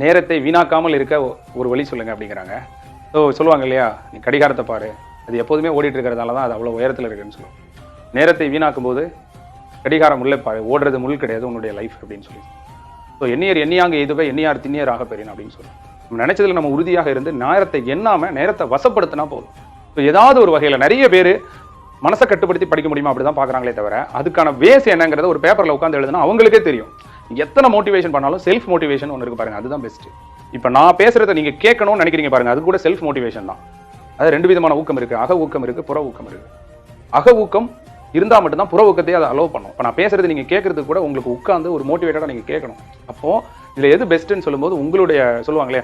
நேரத்தை வீணாக்காமல் இருக்க ஒரு வழி சொல்லுங்க அப்படிங்கிறாங்க. ஸோ சொல்லுவாங்க இல்லையா? நீ கடிகாரத்தை பாரு. அது எப்போதுமே ஓடிட்டு இருக்கிறதால தான் அது அவ்வளோ உயரத்தில் இருக்குன்னு சொல்லுவோம் நேரத்தை வீணாக்கும் போது கடிகாரம் உள்ளே பாரு. ஓடுறது முள் கிடையாது உன்னுடைய லைஃப் அப்படின்னு சொல்லி. ஸோ எண்ணியர் எண்ணியாங்க எதுவே எண்ணியார் திண்ணியராக பெறின் அப்படின்னு சொல்லுவோம் நம்ம நினைச்சதுல நம்ம உறுதியாக இருந்து நேரத்தை எண்ணாம நேரத்தை வசப்படுத்தினா போதும். ஸோ ஏதாவது ஒரு வகையில் நிறைய பேர் மனசை கட்டுப்படுத்தி படிக்க முடியுமா அப்படி தான் பார்க்குறாங்களே தவிர அதுக்கான வேஸ் என்னங்கிறத ஒரு பேப்பரில் உட்காந்து எழுதுனா அவங்களுக்கே தெரியும். எத்தனை மோட்டிவேஷன் பண்ணாலும் செல்ஃப் மோட்டிவேஷன் ஒன்று இருக்கு பாருங்க. அதுதான் பெஸ்ட் இப்போ நான் பேசுறதை நீங்க கேட்கணும்னு நினைக்கிறீங்க பாருங்க. அது கூட செல்ஃப் மோட்டிவேஷன் தான். அது ரெண்டு விதமான ஊக்கம் இருக்கு. அக ஊக்கம் இருக்கு புற ஊக்கம் இருக்கு. அக ஊக்கம் இருந்தா மட்டும்தான் புற ஊக்கத்தையே அதை அலோவ் பண்ணும். இப்போ நான் பேசுறது நீங்க கேட்கறதுக்கு கூட உங்களுக்கு உட்காந்து ஒரு மோட்டிவேட்டடா நீங்க கேட்கணும். அப்போ இதுல எது பெஸ்ட்னு சொல்லும்போது உங்களுடைய சொல்லுவாங்களே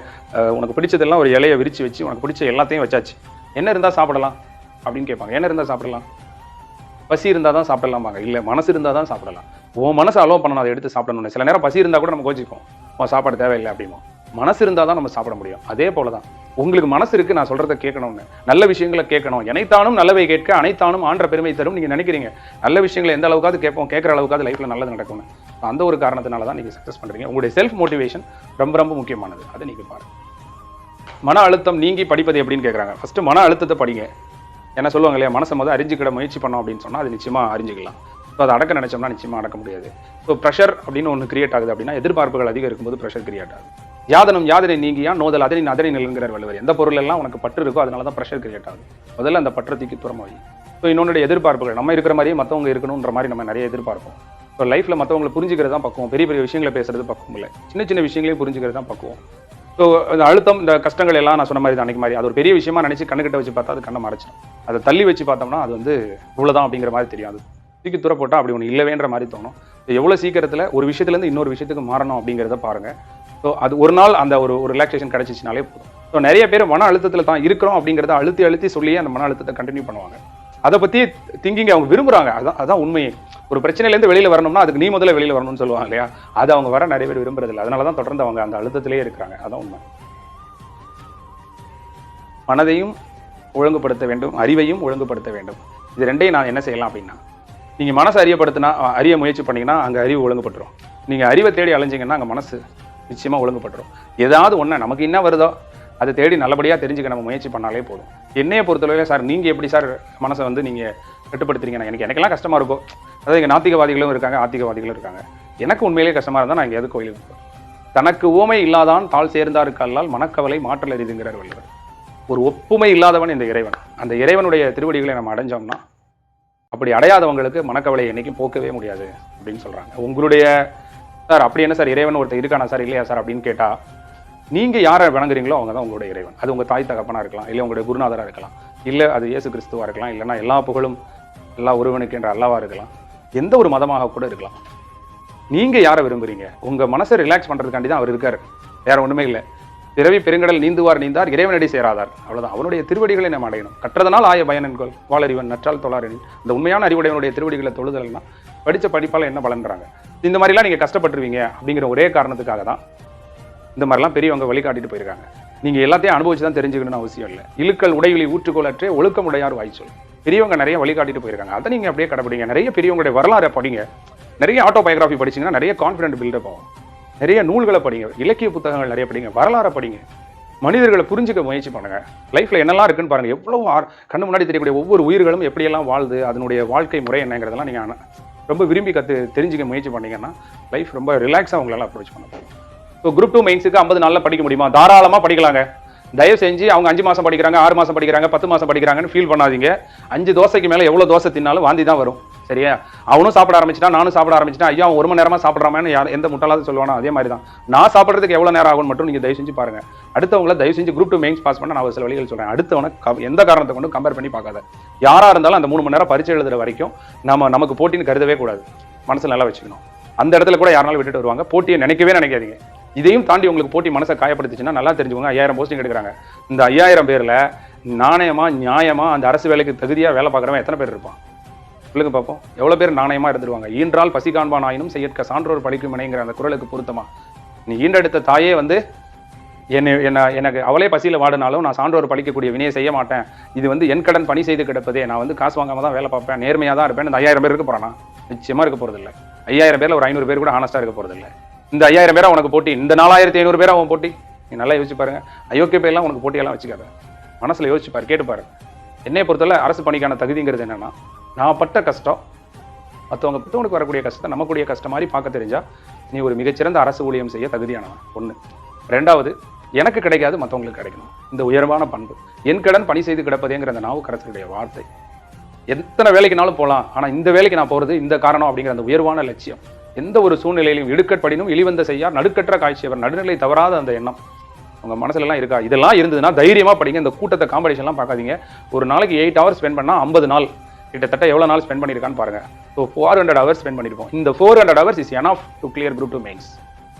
உனக்கு பிடிச்சதெல்லாம் ஒரு இலையை விரிச்சு வச்சு உனக்கு பிடிச்ச எல்லாத்தையும் வச்சாச்சு. என்ன இருந்தா சாப்பிடலாம்? அப்படின்னு கேட்பாங்க. என்ன இருந்தா சாப்பிடலாம்? பசி இருந்தால் தான் சாப்பிடலாம்பாங்க. இல்லை மனசு இருந்தால் தான் சாப்பிடலாம். உன் மனசு அலோவ் பண்ணணும் அதை எடுத்து சாப்பிடணும் சில நேரம் பசி இருந்தால் கூட நம்ம கோச்சிப்போம். உன் சாப்பாடு தேவையில்லை அப்படிமா மனசு இருந்தால் தான் நம்ம சாப்பிட முடியும். அதே போல தான். உங்களுக்கு மனசு இருக்கு நான் சொல்றதை கேட்கணும்னு. நல்ல விஷயங்களை கேட்கணும். எனைத்தானும் நல்லவை கேட்க அனைத்தானும் ஆன்ற பெருமை தரும். நீங்க நினைக்கிறீங்க நல்ல விஷயங்களை எந்த அளவுக்காவது கேட்போம் கேட்குற அளவுக்காவது லைஃப்ல நல்லது நடக்கும்னு. அந்த ஒரு காரணத்தினால தான் நீங்க சக்ஸஸ் பண்றீங்க. உங்களுடைய செல்ஃப் மோட்டிவேஷன் ரொம்ப ரொம்ப முக்கியமானது. அதை நீங்கள் பாருங்கள் மன அழுத்தம் நீங்கி படிப்பது எப்படின்னு கேட்குறாங்க ஃபர்ஸ்ட் மன அழுத்தத்தை படிங்க. என்ன சொல்லுவாங்க இல்லையா மனசை முதல் அறிஞ்சிக்கிட முயற்சி பண்ணோம் அப்படின்னு சொன்னால் அது நிச்சயமா அறிஞ்சிக்கலாம். ஸோ அதை அடக்க நினைச்சோம்னா நிச்சயமாக அடக்க முடியாது. ஸோ ப்ரெஷர் அப்படின்னு ஒன்று கிரியேட் ஆகுது அப்படின்னா எதிர்பார்ப்புகள் அதிகம் இருக்கும்போது ப்ரெஷர் கிரியேட் ஆகுது. யாதனம் யாதனை நீங்கியா நோதல் அதனை அதனை நிலங்கிறார் வள்ளுவர். எந்த பொருள் எல்லாம் உனக்கு பற்று இருக்கோ அதனால தான் ப்ரெஷர் கிரியேட் ஆகுது. முதல்ல அந்த பற்றை தூக்கி தூரமா ஸோ இன்னொன்னுடைய எதிர்பார்ப்புகள் நம்ம இருக்கிற மாதிரியே மற்றவங்க இருக்கணுன்ற மாதிரி நம்ம நிறைய எதிர்பார்ப்போம். ஸோ லைஃப்பில் மற்றவங்களை புரிஞ்சுக்கிறது தான் பக்குவம். பெரிய பெரிய விஷயங்களை பேசுறது பக்குவம் இல்லை. சின்ன சின்ன விஷயங்களையும் புரிஞ்சுக்கிறது தான் பக்குவம். ஸோ இந்த அழுத்தம் இந்த கஷ்டங்கள் எல்லாம் நான் சொன்ன மாதிரி தான் மாதிரி. அது ஒரு பெரிய விஷயமா நினச்சி கண்ணுக்கிட்ட வச்சு பார்த்தா அது கண்ணை மறைச்சிடும் அதை தள்ளி வச்சு பார்த்தோம்னா அது வந்து இவ்வளோதான் அப்படிங்கிற மாதிரி தெரியும். அது தூக்கி தூர போட்டால் அப்படி ஒன்று இல்லவேன்ற மாதிரி தோணும். எவ்வளோ சீக்கிரத்தில் ஒரு விஷயத்துலேருந்து இன்னொரு விஷயத்துக்கு மாறணும் அப்படிங்கிறத பாருங்கள் ஸோ அது ஒரு நாள் அந்த ஒரு ஒரு ரிலாக்ஸேஷன் கிடச்சிச்சினாலே போதும். ஸோ நிறைய பேர் மன அழுத்தத்தில் தான் இருக்கிறோம் அப்படிங்கிறத அழுத்தி அழுத்தி சொல்லியே அந்த மன அழுத்தத்தை கண்டினியூ பண்ணுவாங்க. அதை பற்றி திங்கிங் அவங்க விரும்புகிறாங்க அதான் அதான் உண்மையே. ஒரு பிரச்சனையிலேருந்து வெளியில் வரணும்னா அதுக்கு நீ முதல்ல வெளியில் வரணும்னு சொல்லுவாங்க இல்லையா? அது அவங்க வர நிறைய பேர் விரும்புறதில்ல அதனால தான் தொடர்ந்து அவங்க அந்த அழுத்தத்திலே இருக்கிறாங்க. அதான் உண்மை. மனதையும் ஒழுங்குபடுத்த வேண்டும். அறிவையும் ஒழுங்குபடுத்த வேண்டும். இது ரெண்டையும் நான் என்ன செய்யலாம் அப்படின்னா நீங்கள் மனசை அறியப்படுத்தினா அறிய முயற்சி பண்ணிங்கன்னா அங்கே அறிவு ஒழுங்குபட்டுரும். நீங்கள் அறிவை தேடி அலைஞ்சிங்கன்னா அங்கே மனசு நிச்சயமாக ஒழுங்குபட்டுரும். ஏதாவது ஒன்று நமக்கு என்ன வருதோ அதை தேடி நல்லபடியாக தெரிஞ்சுக்க நம்ம முயற்சி பண்ணாலே போதும். என்னையை பொறுத்தளவில் சார் நீங்கள் எப்படி சார் மனசை வந்து நீங்கள் கட்டுப்படுத்துறீங்கன்னா எனக்கு எனக்கெல்லாம் கஷ்டமாக இருக்கும் அதாவது இங்கே நாத்திகவாதிகளும் இருக்காங்க ஆத்திகவாதிகளும் இருக்காங்க. எனக்கு உண்மையிலேயே கஷ்டமாக இருந்தால் நான் எங்கேயாவது கோயிலுக்கு போகிறேன் தனக்கு ஓமை இல்லாதான் தாள் சேர்ந்தாருக்கல்லால் மனக்கவலை மாற்றல் அறிதுங்கிறார் வள்ளுவர் ஒரு ஒப்புமை இல்லாதவன் இந்த இறைவன். அந்த இறைவனுடைய திருவடிகளை நம்ம அடைஞ்சோம்னா அப்படி அடையாதவங்களுக்கு மனக்கவலை என்னைக்கும் போக்கவே முடியாது அப்படின்னு சொல்றாங்க. உங்களுடைய சார் அப்படி என்ன சார் இறைவன் ஒருத்தர் இருக்கானா சார் இல்லையா சார் அப்படின்னு கேட்டா நீங்க யாரை வணங்குறீங்களோ அவங்க தான் உங்களுடைய இறைவன். அது உங்க தாய் தகப்பனா இருக்கலாம் இல்லை உங்களுடைய குருநாதரா இருக்கலாம் இல்லை அது இயேசு கிறிஸ்துவா இருக்கலாம் இல்லைனா எல்லா புகழும் எல்லா ஒருவனுக்கு என்ற அல்லாவா இருக்கலாம். எந்த ஒரு மதமாக கூட இருக்கலாம். நீங்க யாரை விரும்புறீங்க? உங்க மனசை ரிலாக்ஸ் பண்றதுக்காண்டி தான் அவர் இருக்காரு. வேறு ஒண்ணுமே இல்லை. பிறவி பெருங்கடல் நீந்துவார் நீந்தார் இறைவனடி சேராதார். அவ்வளவுதான். அவனுடைய திருவடிகளை நாம் அடையணும். கற்றதனால் ஆய பயனன்கொள் வாளறிவன் நற்றால் தொழாரின் இந்த உண்மையான அறிவுடையவனுடைய திருவடிகளை தொழுதல்னா படிச்ச படிப்பால என்ன பலன்றாங்க? இந்த மாதிரிலாம் நீங்க கஷ்டப்பட்டுருவீங்க அப்படிங்கிற ஒரே காரணத்துக்காக தான் இந்த மாதிரிலாம் பெரியவங்க வழிகாட்டிட்டு போயிருக்காங்க. நீங்க எல்லாத்தையும் அனுபவிச்சு தான் தெரிஞ்சுக்கணும்னு அவசியம் இல்லை. இழுக்கல் உடைகளை ஊற்றுக்கோலற்றே ஒழுக்கம் உடையார் வாய்ச்சொல் பெரியவங்க நிறைய வழிகாட்டிட்டு போயிருக்காங்க. அதை நீங்க அப்படியே கடைப்பிடிங்க. நிறைய பெரியவங்களுடைய வரலாறை படிங்க. நிறைய ஆட்டோபயோகிராஃபி படிச்சீங்கன்னா நிறைய கான்ஃபிடென்ட் பில்டப் ஆகும். நிறைய நூல்களை படிங்க இலக்கிய புத்தகங்கள் நிறைய படிங்க வரலாறை படிங்க. மனிதர்களை புரிஞ்சுக்க முயற்சி பண்ணுங்க. லைஃப்ல என்னெல்லாம் இருக்குன்னு பாருங்க. எவ்வளவு கண்ணு முன்னாடி தெரியக்கூடிய ஒவ்வொரு உயிர்களும் எப்படியெல்லாம் வாழுது அதனுடைய வாழ்க்கை முறை என்னங்கிறதெல்லாம் நீங்க ரொம்ப விரும்பி கத்து தெரிஞ்சுக்க முயற்சி பண்ணீங்கன்னா லைஃப் ரொம்ப ரிலாக்ஸாக உங்களால் அப்ரோச் பண்ண ஸோ குரூப் டூ மெயின்ஸுக்கு ஐம்பது நாளில் படிக்க முடியுமா? தாராளமாக படிக்கலாங்க. தயவு செஞ்சு அவங்க அஞ்சு மாதம் படிக்கிறாங்க ஆறு மாதம் படிக்கிறாங்க பத்து மாதம் படிக்கிறாங்கன்னு ஃபீல் பண்ணாதீங்க. அஞ்சு தோசைக்கு மேலே எவ்வளோ தோசை தின்னாலும் வாந்தி தான் வரும். சரியா? அவனும் சாப்பிட ஆரம்பிச்சிட்டா நானும் சாப்பிட ஆரம்பிச்சிட்டா ஐயா அவன் ஒரு மணி நேரமா சாப்பிட்றாமான்னு யார் எந்த முட்டாளாவது சொல்லுவானோ? அதே மாதிரி தான். நான் சாப்பிட்றதுக்கு எவ்வளோ நேரம் ஆகும் மட்டும் நீங்கள் தயவு செஞ்சு பாருங்க. அடுத்தவங்கள தயவு செஞ்சு குரூப் டூ மெயின்ஸ் பாஸ் பண்ண நான் சில வழிகள் சொல்றேன். அடுத்தவனை எந்த காரணத்தை கொண்டு கம்பேர் பண்ணி பார்க்காத. யாரா இருந்தாலும் அந்த மூணு மணி நேரம் பரிச்சை எழுதுற வரைக்கும் நம்ம நமக்கு போட்டின்னு கருதவே கூடாது. மனசுல நல்லா வச்சுக்கணும். அந்த இடத்துல கூட யாருனாலும் விட்டுட்டு வருவாங்க. போட்டியை நினைக்கவே நினைக்காதீங்க. இதையும் தாண்டி உங்களுக்கு போட்டி மனசை காயப்படுத்துச்சுன்னா நல்லா தெரிஞ்சுக்கோங்க. ஐயாயிரம் போஸ்டிங் எடுக்கிறாங்க. இந்த ஐயாயிரம் பேர்ல நாணயமா நியாயமா அந்த அரசு வேலைக்கு தகுதியா வேலை பார்க்குறவன் எத்தனை பேர் இருப்பான்? சொல்லுங்க பார்ப்போம் எவ்வளோ பேர் நாணயமாக இருந்துருவாங்க? ஈன்றால் பசி காண்பான் ஆயினும் செய்யற்க சான்றோர் பழிக்கும் இணைங்கிற அந்த குரலுக்கு பொருத்தமா? நீ ஈன்றெடுத்த தாயே வந்து என்னை என்ன எனக்கு அவளே பசியில் வாடினாலும் நான் சான்றோர் பழிக்கக்கூடிய வினையை செய்ய மாட்டேன். இது வந்து என் கடன் பணி செய்து கிடப்பதே. நான் வந்து காசு வாங்காமல் தான் வேலை பார்ப்பேன். நேர்மையாக தான் இருப்பேன். இந்த ஐயாயிரம் பேர் இருக்க போறானா? நிச்சயமா இருக்க போகிறதில்ல ஐயாயிரம் பேர்ல ஒரு ஐநூறு பேர் கூட ஆனஸ்டா இருக்க போகிறதில்ல இந்த ஐயாயிரம் பேரை உனக்கு போட்டி? இந்த நாலாயிரத்தி ஐநூறு பேர் அவன் போட்டி? நீ நல்லா யோசிச்சு பாருங்க. அயோக்கிய பேர்லாம் உனக்கு போட்டியெல்லாம் வச்சுக்காத. மனசில் யோசிச்சுப்பார் கேட்டுப்பாரு என்னையை பொறுத்தவரை அரசு பணிக்கான தகுதிங்கிறது என்னென்னா நான் பட்ட கஷ்டம் மற்றவங்க மற்றவங்களுக்கு வரக்கூடிய கஷ்டத்தை நமக்குடைய கஷ்டம் மாதிரி பார்க்க தெரிஞ்சா நீ ஒரு மிகச்சிறந்த அரசு ஊழியம் செய்ய தகுதியானவன். ஒன்று ரெண்டாவது எனக்கு கிடைக்காது மற்றவங்களுக்கு கிடைக்கணும். இந்த உயர்வான பண்பு. என் கடன் பணி செய்து கிடப்பதேங்கிற அந்த நாவுக்கரசருடைய வார்த்தை. எத்தனை வேலைக்குனாலும் போகலாம் ஆனால் இந்த வேலைக்கு நான் போகிறது இந்த காரணம் அப்படிங்கிற அந்த உயர்வான லட்சியம். எந்த ஒரு சூழ்நிலையிலும் இடுக்கட்படினும் இழிவந்த செய்யார் நடுக்கற்ற காய்ச்சியவர் நடுநிலை தவறாத அந்த எண்ணம். உங்கள் மனசுலலாம் இருக்கா? இதெல்லாம் இருந்ததுன்னா தைரியமாக படிங்க. இந்த கூட்டத்தை காம்படிஷன்லாம் பார்க்காதீங்க. ஒரு நாளைக்கு எயிட் ஹவர்ஸ் ஸ்பெண்ட் பண்ணால் ஐம்பது நாள். கிட்டத்தட்ட எவ்வளோ நாள் ஸ்பெண்ட் பண்ணியிருக்கான்னு பாருங்க. So four hundred hours spend பண்ணியிருக்கோம். இந்த four hundred hours is enough to clear group two mains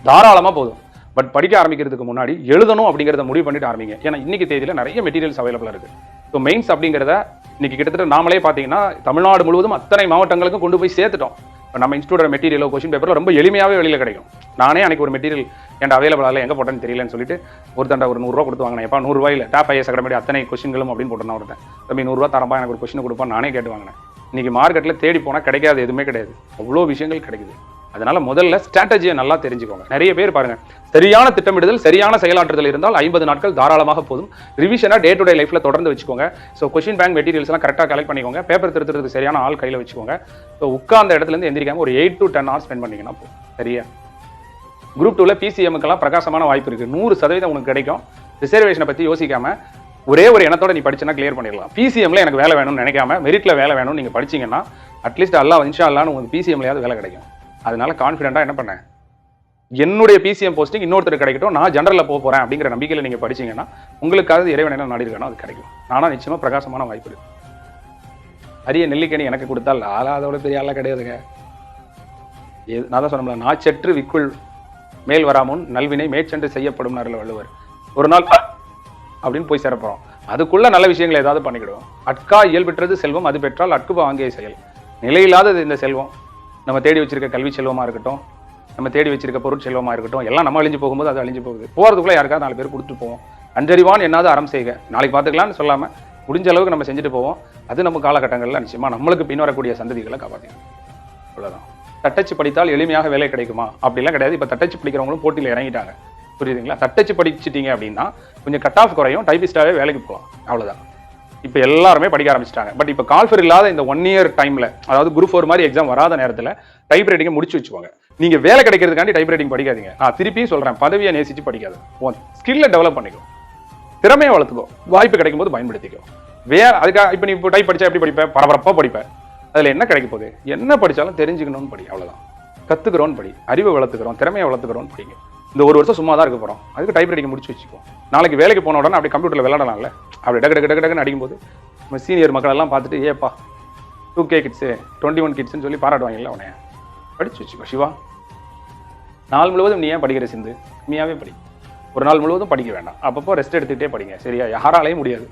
தாராளமாக போதும். பட் படிக்க ஆரம்பிக்கிறதுக்கு முன்னாடி எழுதணும் அப்படிங்கிறத முடிவு பண்ணிட்டு ஆரம்பிங்க. ஏன்னா இன்னைக்கு தேதியில் நிறைய மெட்டீரியல்ஸ் அவைலபிளாக இருக்குது ஸோ மெயின்ஸ் அப்படிங்கிறத இன்னைக்கு கிட்டத்தட்ட நாமளே பார்த்தீங்கன்னா தமிழ்நாடு முழுவதும் அத்தனை மாவட்டங்களுக்கும் கொண்டு போய் சேர்த்துட்டோம். நம்ம இன்ஸ்டியூட் மெட்டீரியலோ கொஷின் பேப்பரோ ரொம்ப எளிமையாகவே வெளியில் கிடைக்கும். நானே அன்னைக்கு ஒரு மெட்டீரியல் என்கிட்ட அவைலபிளாக இல்லை எங்கே போட்டேன்னு தெரியலன்னு சொல்லிட்டு ஒருத்தண்டா ஒரு நூறுரூவா கொடுத்து வாங்கினேன். எப்பா நூறுரூவாயில் டாப் ஐஎஸ் அகாடமி அத்தனை கொஷின்களும் அப்படின்னு போட்டு நான் ஒருத்தன். தம்பி நூறுரூவா தரம்பா எனக்கு ஒரு கொஷின் கொடுப்பா நானே கேட்டு வாங்கினேன். இன்னைக்கு மார்க்கெட்டில் தேடி போனால் கிடைக்காது எதுவுமே கிடையாது. அவ்வளோ விஷயங்கள் கிடைக்குது. அதனால முதல்ல ஸ்ட்ராட்டஜியை நல்லா தெரிஞ்சுக்கோங்க. நிறைய பேர் பாருங்க சரியான திட்டமிடுதல் சரியான செயலாற்றுதல் இருந்தால் ஐம்பது நாட்கள் தாராளமாக போதும். ரிவிஷனா டே டு டே லைஃப்ல தொடர்ந்து வச்சுக்கோங்க. ஸோ கொஷின் பேங்க் மெட்டீரியல்ஸ் எல்லாம் கரெக்டாக கலெக்ட் பண்ணிக்கோங்க. பேப்பர் திருத்துறதுக்கு சரியான ஆள் கையில் வச்சுக்கோங்க. ஸோ உட்கார்ந்த இடத்துல இருந்து எந்திரிக்காம ஒரு eight to ten hours spend பண்ணிங்கன்னா போதும். சரியா? குரூப் டூவில் பிசிஎம்க்கெல்லாம் பிரகாசமான வாய்ப்பு இருக்குது நூறு சதவீதம் உனக்கு கிடைக்கும். ரிசர்வேஷனை பற்றி யோசிக்காம ஒரே ஒரு எண்ணத்தோட நீ படிச்சுனா கிளியர் பண்ணிடலாம். பிசிஎம்ல எனக்கு வேலை வேணும்னு நினைக்காம மெரிட்ல வேலை வேணும்னு நீங்கள் படிச்சீங்கன்னா அட்லீஸ்ட் அல்லா இன்ஷா அல்லான்னு உங்களுக்கு பிசிஎம்லையாவது வேலை கிடைக்கும். அதனால கான்ஃபிடென்ட்டாக என்ன பண்ணேன் என்னுடைய பிசிஎம் போஸ்டிங் இன்னொருத்தர் கிடைக்கட்டும் நான் ஜென்ரலில் போக போறேன் அப்படிங்கிற நம்பிக்கையில நீங்க படிச்சீங்கன்னா உங்களுக்காக இறைவன் என்ன நாடி இருக்கணும் அது கிடைக்கும். ஆனா நிச்சயமாக பிரகாசமான வாய்ப்பு இருக்கு. அரிய நெல்லிக்கணி எனக்கு கொடுத்தால் ஆளா அதோட பெரிய ஆளாக கிடையாதுங்க. எது- நான் தான் நான் செற்று விக்குள் மேல் வராமுன் நல்வினை மேற்சென்று செய்யப்படும் வள்ளுவர். ஒரு நாள் அப்படின்னு போய் சேரப்போகிறோம் அதுக்குள்ள நல்ல விஷயங்களை ஏதாவது பண்ணிக்கிடுவோம். அட்கா இயல்பெற்றது செல்வம் அது பெற்றால் அட்குபா வாங்கிய செயல். நிலையில்லாதது இந்த செல்வம். நம்ம தேடி வச்சிருக்க கல்வி செல்வமாக இருக்கட்டும் நம்ம தேடி வச்சிருக்க பொருட்செல்வமாக இருக்கட்டும் எல்லாம் நம்ம அழிஞ்சு போகும்போது அது அழிஞ்சு போகுது. போகிறதுக்குள்ளே யாருக்காவது நாலு பேர் கொடுத்துட்டு போவோம். அஞ்சறிவான் என்னாவது அறம் செய்க. நாளைக்கு பார்த்துக்கலாம்னு சொல்லாமல் முடிஞ்ச அளவுக்கு நம்ம செஞ்சுட்டு போவோம். அது நம்ம காலகட்டங்களில் நிச்சயமாக நம்மளுக்கு பின் வரக்கூடிய சந்ததிகளை காப்பாற்றிடும் அவ்வளோதான் தட்டச்சு படித்தால் எளிமையாக வேலை கிடைக்குமா? அப்படிலாம் கிடையாது. இப்போ தட்டச்சு படிக்கிறவங்களும் போட்டியில் இறங்கிட்டாங்க. புரியுதுங்களா? தட்டச்சு படிச்சுட்டீங்க அப்படின்னா கொஞ்சம் கட் ஆஃப் குறையும். டைபிஸ்டாகவே வேலைக்கு போகலாம். அவ்வளோதான் இப்போ எல்லாருமே படிக்க ஆரம்பிச்சிட்டாங்க. பட் இப்போ கால்ஃபர் இல்லாத இந்த ஒன் இயர் டைம்ல அதாவது குரூப் ஃபோர் மாதிரி எக்ஸாம் வராத நேரத்தில் டைப் ரைட்டிங்கை முடிச்சு வச்சுக்கோங்க. நீங்க வேலை கிடைக்கிறதுக்காண்டி டைப் ரைட்டிங் படிக்காதீங்க. நான் திருப்பியும் சொல்றேன் பதவியை நேசிச்சு படிக்காது. உன் ஸ்கில்லை டெவலப் பண்ணிக்கோ. திறமையை வளர்த்துக்கோ. வாய்ப்பு கிடைக்கும் போது பயன்படுத்திக்கோ. வே அதுக்காக இப்போ நீ இப்போ டைப் படிச்சா எப்படி படிப்பேன் பரபரப்பா படிப்பேன் அதுல என்ன கிடைக்க போகுது? என்ன படிச்சாலும் தெரிஞ்சுக்கணும்னு படி அவ்வளவுதான். கத்துக்கிறோம் படி அறிவை வளர்த்துக்கிறோம் திறமையை வளர்த்துக்கிறோன்னு படிங்க. இந்த ஒரு வருஷம் சும்மா தான் இருக்க போகிறோம் அதுக்கு டைப் ரைட்டிங் முடிச்சு வச்சுக்கோ. நாளைக்கு வேலைக்கு போன உடனே அப்படி கம்ப்யூட்டரில் விளாடலாம்ல அப்படி டக்கு டக்கு டக்கு டக்குன்னு அடிக்கும்போது நம்ம சீனியர் மக்கள் எல்லாம் பார்த்துட்டு ஏப்பா two K kids twenty one கிட்ஸ்னு சொல்லி பாராட்டுவாங்கல்ல உனைய படிச்சு வச்சுக்கோ சிவா. நாள் முழுவதும் நீ ஏன் படிக்கிற சிந்து? நீயாவே படி? ஒரு நாள் முழுவதும் படிக்க வேண்டாம். அப்பப்போ ரெஸ்ட் எடுத்துக்கிட்டே படிங்க. சரியா? யாராலையும் முடியாது.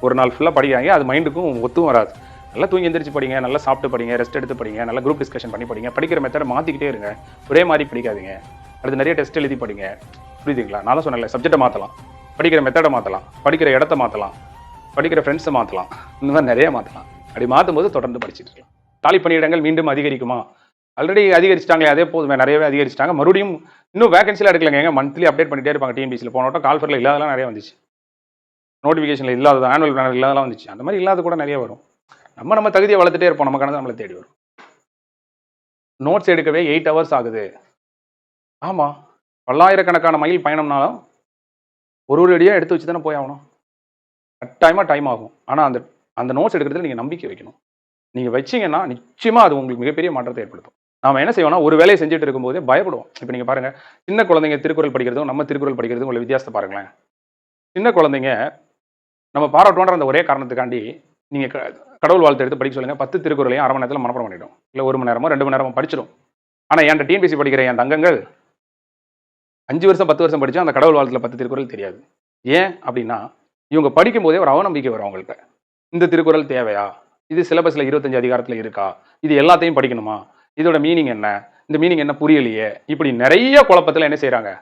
ஒரு நாள் ஃபுல்லாக படிக்காங்க அது மைண்டுக்கும் ஒத்தும் வராது. நல்லா தூங்கி எந்திரிச்சு படிங்க. நல்லா சாப்பிட்டு படிங்க. ரெஸ்ட் எடுத்து படிங்க. நல்லா குரூப் டிஸ்கஷன் பண்ணி படிங்க. படிக்கிற மெத்தடை மாற்றிக்கிட்டே இருங்க. ஒரே மாதிரி படிக்காதீங்க. அடுத்து நிறைய டெஸ்ட் எழுதி படிங்க. புரியுதுங்களா? நான் தான் சொன்னேன்ல சப்ஜெக்டை மாற்றலாம் படிக்கிற மெத்தடை மாற்றலாம் படிக்கிற இடத்த மாற்றலாம் படிக்கிற ஃப்ரெண்ட்ஸை மாற்றலாம் இந்த மாதிரி நிறைய மாற்றலாம் அப்படி மாற்றும் போது தொடர்ந்து படிச்சுட்டு இருக்கலாம். தாலி பணியிடங்கள் மீண்டும் அதிகரிக்குமா? ஆல்ரெடி அதிகரிச்சிட்டாங்களே அதே போதுமே. நிறையவே அதிகரிச்சிட்டாங்க. மறுபடியும் இன்னும் வேகன்சிலாம் எடுக்கலங்க. எங்க மந்த்லி அப்டேட் பண்ணிட்டே இருப்பாங்க டிஎன்பிசியில் போன வட்டம் கால்ஃபரில் இல்லாதெல்லாம் நிறைய வந்துச்சு. நோட்டிஃபிகேஷனில் இல்லாதது ஆனுவல் பிளானர் இல்லாதலாம் வந்துச்சு. அந்த மாதிரி இல்லாத கூட நிறைய வரும். நம்ம நம்ம தகுதியை வளர்த்துட்டே இருப்போம். நமக்கானது நம்மளை தேடி வரும். நோட்ஸ் எடுக்கவே எயிட் ஹவர்ஸ் ஆகுது. ஆமாம் பல்லாயிரக்கணக்கான மைல் பயணம்னாலும் ஒரு ஒரு அடியாக எடுத்து வச்சு தானே போய் ஆகணும். கட்டாயமாக டைம் ஆகும். ஆனால் அந்த அந்த நோட்ஸ் எடுக்கிறதுல நீங்கள் நம்பிக்கை வைக்கணும். நீங்கள் வச்சிங்கன்னா நிச்சயமாக அது உங்களுக்கு மிகப்பெரிய மாற்றத்தை ஏற்படுத்தும். நாம் என்ன செய்வோம்னா ஒரு வேலையை செஞ்சுட்டு இருக்கும்போதே பயப்படுவோம். இப்போ நீங்கள் பாருங்கள் சின்ன குழந்தைங்க திருக்குறள் படிக்கிறதும் நம்ம திருக்குறள் படிக்கிறதும் உள்ள வித்தியாசத்தை பாருங்களேன். சின்ன குழந்தைங்க நம்ம பாராட்டோன்ற அந்த ஒரே காரணத்துக்காண்டி நீங்கள் கடவுள் வாழ்த்து எடுத்து படிக்க சொல்லுங்க. பத்து திருக்குறளையும் அரை மணி நேரத்தில் மனப்படம் பண்ணிவிடும் இல்லை ஒரு மணி நேரமோ ரெண்டு மணி நேரமோ படிச்சிடும் ஆனால் என்கிட்ட டிஎன்பிசி படிக்கிற என் தங்கங்கள் அஞ்சு வருஷம் பத்து வருஷம் படிச்சா அந்த கடவுள் வாழ்த்துல பத்து திருக்குறள் தெரியாது. ஏன் அப்படின்னா இவங்க படிக்கும் போதே ஒரு அவநம்பிக்கை வரும் அவங்கள்ட்ட. இந்த திருக்குறள் தேவையா? இது சிலபஸில் இருபத்தஞ்சு அதிகாரத்தில் இருக்கா? இது எல்லாத்தையும் படிக்கணுமா? இதோட மீனிங் என்ன? இந்த மீனிங் என்ன புரியலையே? இப்படி நிறைய குழப்பத்தில் என்ன செய்கிறாங்க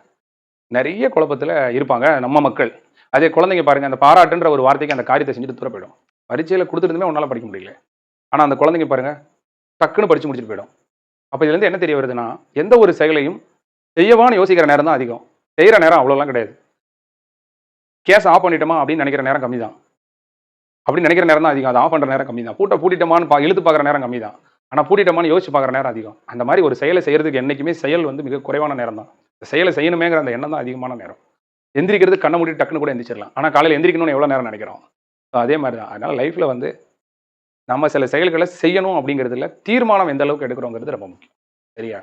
நிறைய குழப்பத்தில் இருப்பாங்க நம்ம மக்கள். அதே குழந்தைங்க பாருங்க அந்த பாராட்டுன்ற ஒரு வார்த்தைக்கு அந்த காரியத்தை செஞ்சுட்டு தூர போயிடும். பரீட்சையில் கொடுத்துருந்துமே உன்னால் படிக்க முடியல. ஆனால் அந்த குழந்தைங்க பாருங்கள் டக்குன்னு படித்து முடிச்சுட்டு போயிடும். அப்போ இதுலேருந்து என்ன தெரிய வருதுன்னா எந்த ஒரு செயலையும் செய்யவான்னு யோசிக்கிற நேரம் தான் அதிகம். செய்கிற நேரம் அவ்வளோலாம் கிடையாது. கேஸ் ஆஃப் பண்ணிட்டோமா அப்படின்னு நினைக்கிற நேரம் கம்மி தான் அப்படின்னு நினைக்கிற நேரம் தான் அதிகம். அதை ஆஃப் பண்ணுற நேரம் கம்மி தான் பூட்டை பூட்டிட்டோமான்னு பா இழுத்து பார்க்குற நேரம் கம்மி தான் ஆனால் பூட்டிட்டோமான்னு யோசிச்சு பார்க்குற நேரம் அதிகம். அந்த மாதிரி ஒரு செயலை செய்யறதுக்கு என்றைக்குமே செயல் வந்து மிக குறைவான நேரம் தான் செயலை செய்யணுமேங்கிற அந்த எண்ணம் தான் அதிகமான நேரம். எந்திரிக்கிறது கண்ணை மூடி டக்குன்னு கூட எந்திரிச்சிடலாம். ஆனால் காலையில் எந்திரிக்கணும்னு எவ்வளோ நேரம் நினைக்கிறோம்? அதே மாதிரி தான் அதனால் லைஃப்பில் வந்து நம்ம சில செயல்களை செய்யணும் அப்படிங்கிறதுல தீர்மானம் எந்த அளவுக்கு எடுக்கிறோங்கிறது ரொம்ப முக்கியம். சரியா?